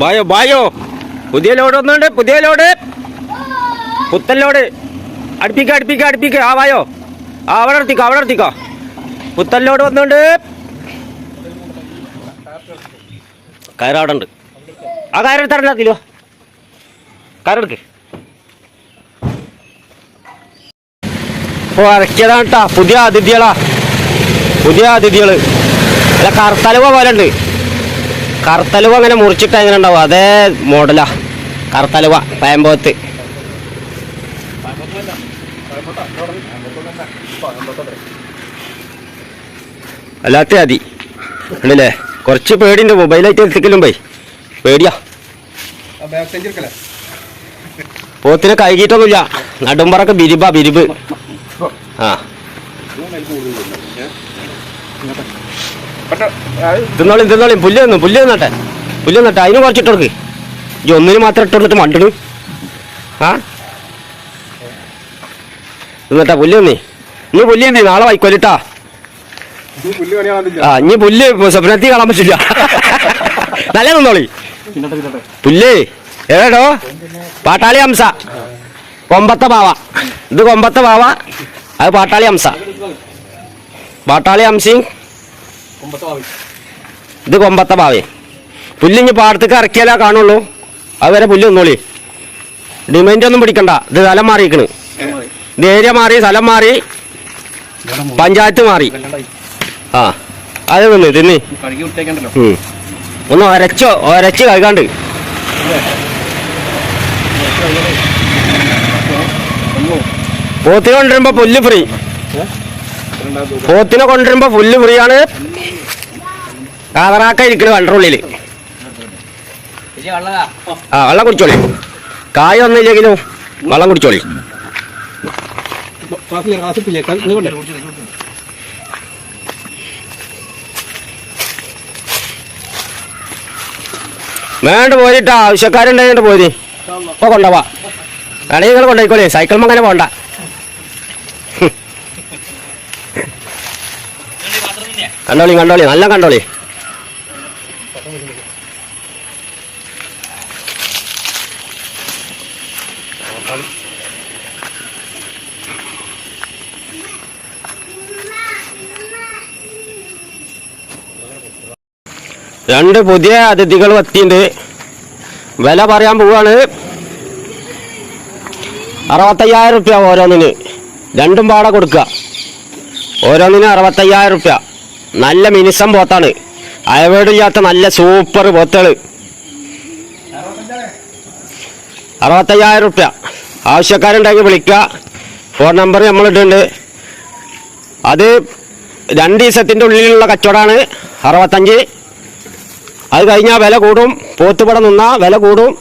ബായോ ബായോ. പുതിയ ലോഡ് ഒന്നുണ്ട് പുതിയ ലോഡ്. പുത്തൻ ലോഡ് അടുപ്പിക്ക അടുപ്പിക്ക അടുപ്പിക്ക. ആ വായോ ആ അവിടെ നിർത്തിക്കോ അവിടെ നിർത്തിക്കോ. പുത്തൻ ലോഡ് വന്നുണ്ട് കയറവിടെ ഉണ്ട് ആ കയറെടുത്തറിഞ്ഞോ കയറെടുക്ക് ഓ ഇറക്കിയതാണ് കേട്ടാ പുതിയ അതിഥികളാ. പുതിയ അതിഥികൾ. അല്ല കറുത്തലുവ പോലെ ഉണ്ട്. കറുത്തലുവ അങ്ങനെ മുറിച്ചിട്ട് എങ്ങനെ ഉണ്ടാവും അതേ മോഡലാ കറുത്തലുവ പയമ്പോത്ത് അല്ലാത്ത അതി ഉണ്ടല്ലേ കുറച്ച് പേടിയുണ്ട്. മൊബൈലായിട്ട് എത്തിക്കലും പോയി. പേടിയാ. പോത്തിനെ കഴുകിയിട്ടൊന്നുമില്ല. നടുമ്പറൊക്കെ ബിരിബാ ബിരിബ് ആ. തിന്നോളി തിന്നോളി പുല്ല് തിന്നു പുല്ല് തിന്നട്ടെ. പുല്ല് തിന്നട്ടെ അതിന് കുറച്ചിട്ട് കൊടുക്ക് ഈ ഒന്നിന് മാത്രം ഇട്ട് കൊടുത്തിട്ട് മണ്ടണ്. ആ? തിന്നട്ടെ പുല്ല് തിന്നേ. ഇനി പുല്ല് തിന്നേ നാളെ വൈക്കോലിട്ടാ. ആ ഇനി പുല്ല് സ്വപ്നത്തി കാണാൻ പറ്റില്ല. നല്ല തിന്നോളി പുല്ലേ. ഏടോ പാട്ടാളി ഹംസ. കൊമ്പത്തെ പാവ. ഇത് കൊമ്പത്തെ പാവ. അത് പാട്ടാളി ഹംസ. പാട്ടാളി ഹംസയും ഇത് കൊമ്പത്തെ പാവേ പുല്ലിഞ്ഞ് പാടത്തേക്ക് ഇറക്കിയാലേ കാണുള്ളൂ. അതുവരെ പുല്ല് നിന്നോളി. ഡിമാൻഡ് ഒന്നും പിടിക്കണ്ട. ഇത് സ്ഥലം മാറിയിരിക്കണ്. ഇത് ഏരിയ മാറി സ്ഥലം മാറി പഞ്ചായത്ത് മാറി. ആ അത് നിന്ന് തിന്ന്. ഒന്ന് ഒരച്ചോ ഒരച്ച് കഴുകാണ്ട്. പോത്തിനെ കൊണ്ടുവരുമ്പോ പുല്ല് ഫ്രീ പോത്തിനെ കൊണ്ടുവരുമ്പോ പുല്ല് ഫ്രീ ആണ്. കാതറാക്ക ഇരിക്കണ വണ്ടറുള്ളിൽ ആ വെള്ളം കുടിച്ചോളി. കായ വന്നില്ലെങ്കിലും വെള്ളം കുടിച്ചോളി. വേണ്ട പോരിട്ടാ ആവശ്യക്കാരുണ്ടായിട്ട് പോയി. ഇപ്പൊ കൊണ്ടുപോവാ. വേണമെങ്കിൽ നിങ്ങൾ കൊണ്ടുപോയിക്കോളി. സൈക്കിൾ അങ്ങനെ പോണ്ട. കണ്ടോളി കണ്ടോളി. നല്ല കണ്ടോളി. രണ്ട് പുതിയ അതിഥികൾ എത്തിയിട്ടുണ്ട്. വില പറയാൻ പോവാണ് അറുപത്തയ്യായിരം റുപ്യ ഓരോന്നിന്. രണ്ടും പാടെ കൊടുക്കുക. ഓരോന്നിന് അറുപത്തയ്യായിരം റുപ്യ. നല്ല മിനിസം പോത്താണ്. അയവേടില്ലാത്ത നല്ല സൂപ്പർ പോത്തുകൾ അറുപത്തയ്യായിരം റുപ്യ. ആവശ്യക്കാരുണ്ടെങ്കിൽ വിളിക്കുക. ഫോൺ നമ്പർ നമ്മൾ ഇട്ടിട്ടുണ്ട് അത് രണ്ട് ദിവസത്തിന്റെ ഉള്ളിലുള്ള കച്ചവടമാണ്. അറുപത്തഞ്ച് അത് കഴിഞ്ഞാൽ വില കൂടും. പോത്തുപടം നിന്നാ വില കൂടും.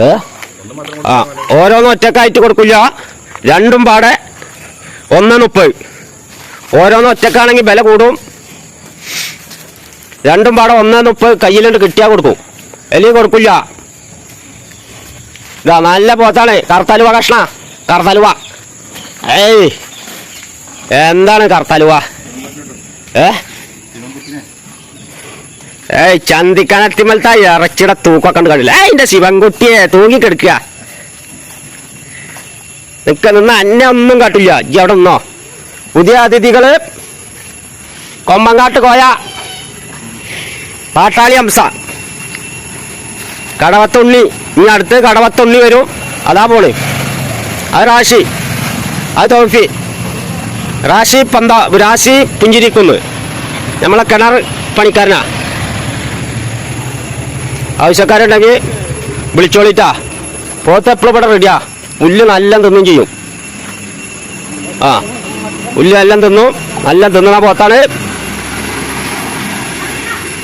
ഏ? ആ ഓരോന്നും ഒറ്റക്കായിട്ട് കൊടുക്കില്ല. രണ്ടും പാടെ ഒന്ന് മുപ്പത്. ഓരോന്നും ഒറ്റക്കാണെങ്കിൽ വില കൂടും. രണ്ടും പാടെ ഒന്ന് മുപ്പത് കയ്യിലുണ്ട് കിട്ടിയാൽ കൊടുക്കും. അല്ലെങ്കിൽ കൊടുക്കില്ല. ഇതാ നല്ല പോത്താണ്. കറുത്തലുവ കഷ്ണ. കറുത്തലുവ. ഏയ്. എന്താണ് കറുത്തലുവ? ഏ? ഏയ് ചന്തിക്കണത്തിമലത്തെ ഇറച്ചിയുടെ തൂക്കൊക്കെ കണ്ടു കണ്ടില്ല? ഏയ് എന്റെ ശിവൻകുട്ടിയെ തൂങ്ങി കിടക്കുക. നിക്ക നിന്ന് അന്നെ ഒന്നും കാട്ടില്ല. ഇജ്ജ് അവിടെ നിന്നോ. പുതിയ അതിഥികൾ കൊമ്പങ്കാട്ട് കോയ പാട്ടാളി ഹംസ കടവത്തുണ്ണി ഇനി അടുത്ത് കടവത്തുണ്ണി വരും. അതാ പോളി. അത് റാഷി അത് തോഫി. റാഷി പന്ത റാഷി പുഞ്ചിരിക്കുന്ന്. നമ്മളെ കിണർ പണിക്കാരനാ. ആവശ്യക്കാരുണ്ടെങ്കിൽ വിളിച്ചോളിട്ടാ. പോത്ത് എപ്പോഴും ഇവിടെ റെഡിയാ പുല്ല് നല്ല തിന്നും ചെയ്യും. ആ പുല്ല് എല്ലാം തിന്നും നല്ല തിന്നണ പോത്താണ്.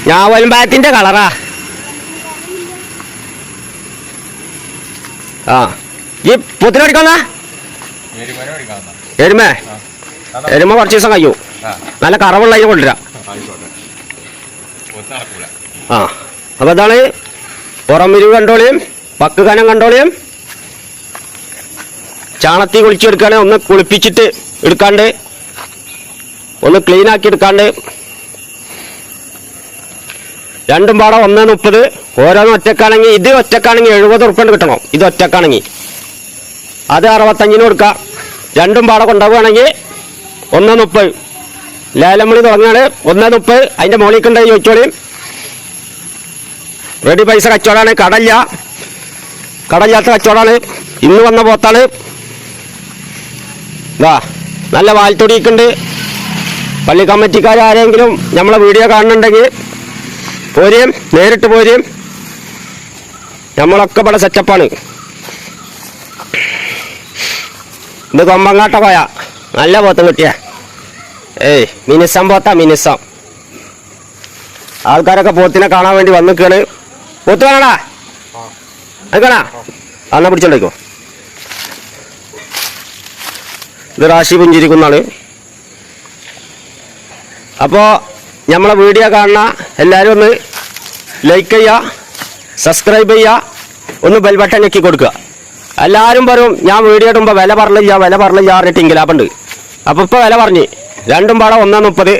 ഞാൻ ഞാവൽമ്പാറ്റിന്റെ കളറാ. ആ ഈ പൂത്തിന് അടിക്കാന്നാ എരുമ. എരുമ കുറച്ച് ദിവസം കഴിയൂ. നല്ല കറവുള്ള അതിന് കൊണ്ടുവരാം. ആ അപ്പോൾ അതാണ് പുറമിരിവ് കണ്ടോളിയും പക്ക് കനം കണ്ടോളിയും. ചാണത്തി കുളിച്ചെടുക്കാണ് ഒന്ന് കുളിപ്പിച്ചിട്ട് എടുക്കാണ്ട് ഒന്ന് ക്ലീൻ ആക്കി എടുക്കാണ്ട്. രണ്ടും പാടം ഒന്ന് മുപ്പത്. ഓരോന്നും ഒറ്റക്കാണെങ്കിൽ ഇത് ഒറ്റക്കാണെങ്കിൽ എഴുപത് ഉറുപ്പ്യ കിട്ടണം. ഇത് ഒറ്റക്കാണെങ്കിൽ. അത് അറുപത്തഞ്ചിന് കൊടുക്കാം. രണ്ടും പാടം കൊണ്ടുപോവുകയാണെങ്കിൽ ഒന്ന് മുപ്പത്. ലേലമണി തുടങ്ങുകയാണ്. ഒന്ന് മുപ്പത്. അതിന്റെ കണ്ടായി ചോദിച്ചോളിയും റെഡി പൈസ കച്ചവടമാണ് കടല്ല കടല്ലാത്ത കച്ചവടമാണ്. ഇന്ന് വന്ന പോത്താണ്. ഇതാ നല്ല വാൽത്തൊടിയൊക്കെയുണ്ട്. പള്ളി കമ്മിറ്റിക്കാർ ആരെങ്കിലും നമ്മളെ വീഡിയോ കാണുന്നുണ്ടെങ്കിൽ പോരേം നേരിട്ട് പോരേം. നമ്മളൊക്കെ ഇവിടെ സെറ്റപ്പാണ്. ഇത് കൊമ്പങ്ങാട്ട പോയ നല്ല പോത്തും കിട്ടിയ. ഏയ് മിനിസം പോത്താ മിനിസം. ആൾക്കാരൊക്കെ പോത്തിനെ കാണാൻ വേണ്ടി വന്നിക്കാണ്. പോത്ത് വേണടാ കാണാ അന്നാ പിടിച്ചോണ്ടേക്കോ. ഇത് റാശി പുഞ്ചിരിക്കുന്നതാണ് അപ്പോൾ നമ്മളെ വീഡിയോ കാണുന്ന എല്ലാവരും ഒന്ന് ലൈക്ക് ചെയ്യുക സബ്സ്ക്രൈബ് ചെയ്യുക ഒന്ന് ബെൽ ബട്ടൺ ഞെക്കി കൊടുക്കുക. എല്ലാവരും പറയും ഞാൻ വീഡിയോ ഇടുമ്പോൾ വില പറഞ്ഞില്ല വില പറഞ്ഞില്ല പറഞ്ഞിട്ട് ഇങ്കിലാപ്പുണ്ട് അപ്പോൾ ഇപ്പോൾ വില പറഞ്ഞ്. രണ്ടും പാടം ഒന്നാം മുപ്പത്.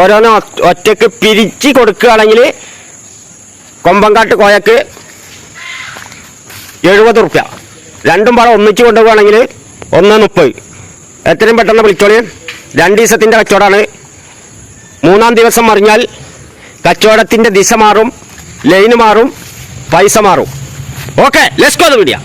ഓരോന്നും ഒറ്റയ്ക്ക് പിരിച്ച് കൊടുക്കുകയാണെങ്കിൽ കൊമ്പങ്കാട്ട് കോയക്ക് എഴുപത് റുപ്യ. രണ്ടും പാടം ഒന്നിച്ച് കൊണ്ടുപോവുകയാണെങ്കിൽ ഒന്ന് മുപ്പത്. എത്രയും പെട്ടെന്ന് വിളിച്ചോളി. രണ്ട് ദിവസത്തിന്റെ കച്ചവടമാണ്. മൂന്നാം ദിവസം മറിഞ്ഞാൽ കച്ചവടത്തിന്റെ ദിശ മാറും ലൈന് മാറും പൈസ മാറും. ഓക്കെ ലെസ്കോ അത് വീഡിയോ